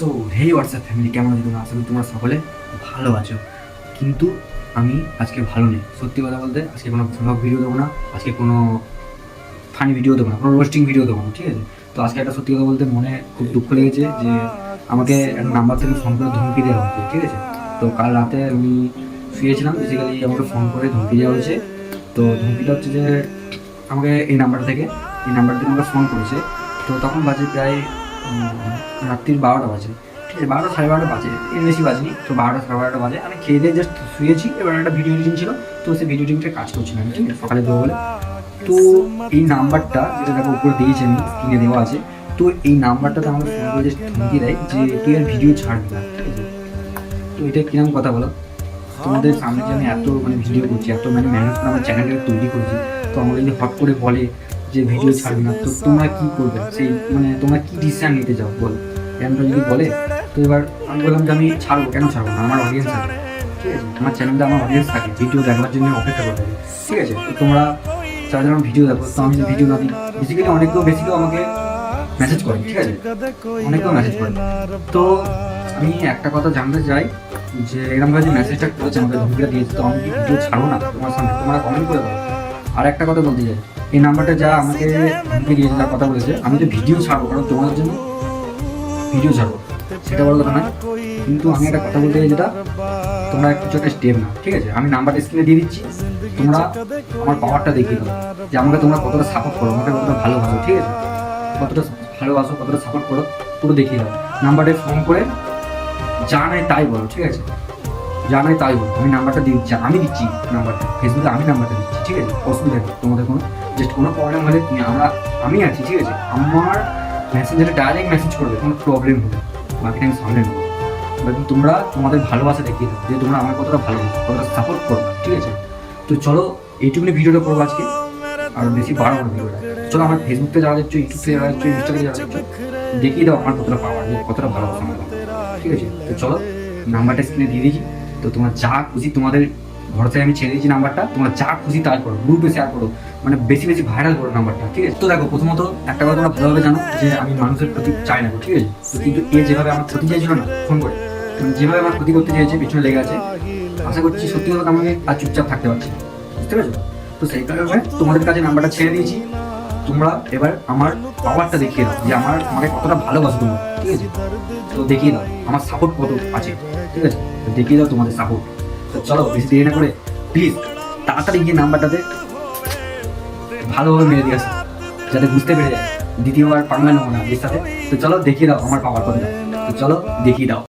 So hey WhatsApp family কেমন আছো তোমরা? আশা করি তোমরা সকলে ভালো আছো। কিন্তু আমি আজকে ভালো নেই। সত্যি কথা বলতে, আজকে কোনো ব্লগ ভিডিও দেবো না। আজকে কোনো ফানি ভিডিও দেবো না। কোনো রোস্টিং ভিডিও দেবো না, ঠিক আছে? তো আজকে একটা সত্যি কথা বলতে মনে খুব দুঃখ লেগেছে যে আমাকে একটা নাম্বার থেকে ফোন করে ধমকি দেওয়া হচ্ছে ঠিক আছে? তো কাল রাতে আমি শুয়েছিলাম বেসিক্যালি আমাকে ফোন করে ধমকি দেওয়া হয়েছে। তো ধমকিটা হচ্ছে যে, আমাকে এই নাম্বার থেকে, এই নাম্বার থেকে আমাকে ফোন করেছে। তো তখন বাজে প্রায় রাত্রির বারোটা বাজে। ঠিক আছে বারোটা সাড়ে বারোটা বাজে, এর বেশি বাজেনি তো বারোটা সাড়ে বারোটা বাজে। আমি খেয়ে দিয়ে জাস্ট শুয়েছি, এবার একটা ভিডিও এডিটিং ছিল। তো সেই ভিডিও এডিটিংটা কাজ করছিলাম ঠিক আছে? সকালে দেবো বলে। তো এই নাম্বারটা যেটা দেখো উপরে দিয়েছি আমি স্ক্রিনে দেওয়া আছে। তো এই নাম্বারটাতে আমাকে ফোন করে জাস্ট ধমকি দেয় যে, তুই আর ভিডিও ছাড়বি না ঠিক আছে? তো এটা কীরকম কথা বলো? তোমাদের সামনে যে আমি এত মানে ভিডিও করছি, এত মানে মেহনত আমার চ্যানেলটা তৈরি করছি। তো আমাকে যদি হট করে বলে যে ভিডিও ছাড়বে না তো তোমরা কি করবে? সেই মানে তোমরা কি ডিসিশন নিতে চাও বলো। এরকমটা যদি বলে তো এবার আমি বললাম যে আমি ছাড়বো। কেন ছাড়বো না? আমার অডিয়েন্স আছে। ঠিক আছে? আমার চ্যানেলটা আমার অডিয়েন্স থাকে। ভিডিও দেখবার জন্য অপেক্ষা করে থাকে ঠিক আছে? তো তোমরা যারা যারা ভিডিও দেখো তো আমি ভিডিও না দিই বেসিক্যালি অনেক কেউ বেশি কেউ আমাকে মেসেজ করে। ঠিক আছে? অনেকেও মেসেজ করে। তো আমি একটা কথা জানতে চাই যে এরকম যে মেসেজটা করেছে আমাকে ধমকিটা দিয়েছে তো আমি কি ভিডিও ছাড়বো না তোমার সামনে? তোমরা কমেন্ট করে দাও। আর একটা কথা বলতে চাই। এই নাম্বারটা যা আমাকে কথা বলেছে, আমি তো ভিডিও ছাড়বো, কারণ তোমাদের জন্য ভিডিও ছাড়বো। সেটা বড় কথা নয়। কিন্তু আমি একটা কথা বলতে যেটা, তোমরা কিছু একটা স্টেপ না ঠিক আছে? আমি নাম্বারটা স্ক্রিনে দিয়ে দিচ্ছি। তোমরা আমার পাওয়ারটা দেখিয়ে দাও, যে আমাকে তোমরা কতটা সাপোর্ট করো, আমাকে কতটা ভালোবাসো, ঠিক আছে? কতটা ভালোবাসো, কতটা সাপোর্ট করো, পুরো দেখিয়ে দাও। নাম্বারটা ফোন করে যা তাই বলো, ঠিক আছে? যা নাই তাই বলো আমি নাম্বারটা দিচ্ছি, আমি দিচ্ছি নাম্বারটা ফেসবুকে আমি নাম্বারটা দিচ্ছি, ঠিক আছে? অসুবিধা নেই, তোমাদের কোনো জাস্ট কোনো প্রবলেম হলে তুমি আমরা, আমি আছি, ঠিক আছে? আমার মেসেঞ্জারে ডাইরেক্ট মেসেজ করবে, কোনো প্রবলেম হলে বাকিটা আমি সামনে নেব। বাকি তোমরা তোমাদের ভালোবাসা দেখিয়ে দাও, যে তোমরা আমার কতটা ভালো, কতটা সাপোর্ট করো, ঠিক আছে? তো চলো, এইটুকুনি ভিডিওটা করব আজকে, আর বেশি বাড়াবো ভিডিওটা চলো, আমার ফেসবুক যাওয়া যাচ্ছে ইউটিউব যারা যাচ্ছ ইনস্টাগ্রামে যারা যাচ্ছ দেখিয়ে দাও আমার কতটা পাওয়ার কতটা ভালোবাসা ঠিক আছে? তো চলো, নাম্বারটা স্ক্রিনে দিয়ে দিয়েছি। তো তোমরা যা খুশি তোমাদের থেকে আমি ছেড়ে দিয়েছি নাম্বারটা, তোমরা যা খুশি তাই করো গ্রুপে শেয়ার করো মানে বেশি বেশি ভাইরাল করো নাম্বারটা, ঠিক আছে? তো দেখো, প্রথমত একটা কথা তোমরা ভালোভাবে জানো যে আমি মানুষের প্রতি চাই না ঠিক আছে? তো কিন্তু এ যেভাবে আমার ক্ষতি চাইছিল না ফোন করে যেভাবে আমার ক্ষতি করতে চেয়েছে পিছনে লেগে আছে, আশা করছি সত্যি কথা আমাকে আর চুপচাপ থাকতে পারছি বুঝতে পেরেছ? তো সেই কারণে তোমাদের কাছে নাম্বারটা ছেড়ে দিয়েছি তোমরা এবার আমার পাওয়ারটা দেখিয়ে দাও, যে আমার, আমাকে কতটা ভালোবাসো তোমরা, ঠিক আছে? তো দেখিয়ে দাও, আমার সাপোর্ট কত আছে, ঠিক আছে? তো দেখিয়ে দাও তোমাদের সাপোর্ট তো চলো, বেশি দেরি না করে প্লিজ তাড়াতাড়ি গিয়ে নাম্বারটাতে ভালোভাবে মেরে দিয়ে আসো, যাতে বুঝতে পেরে যায়, দ্বিতীয়বার পাঙ্গা নেব না এর সাথে তো চলো, দেখিয়ে দাও আমার পাওয়ার কতটা। তো চলো, দেখিয়ে দাও।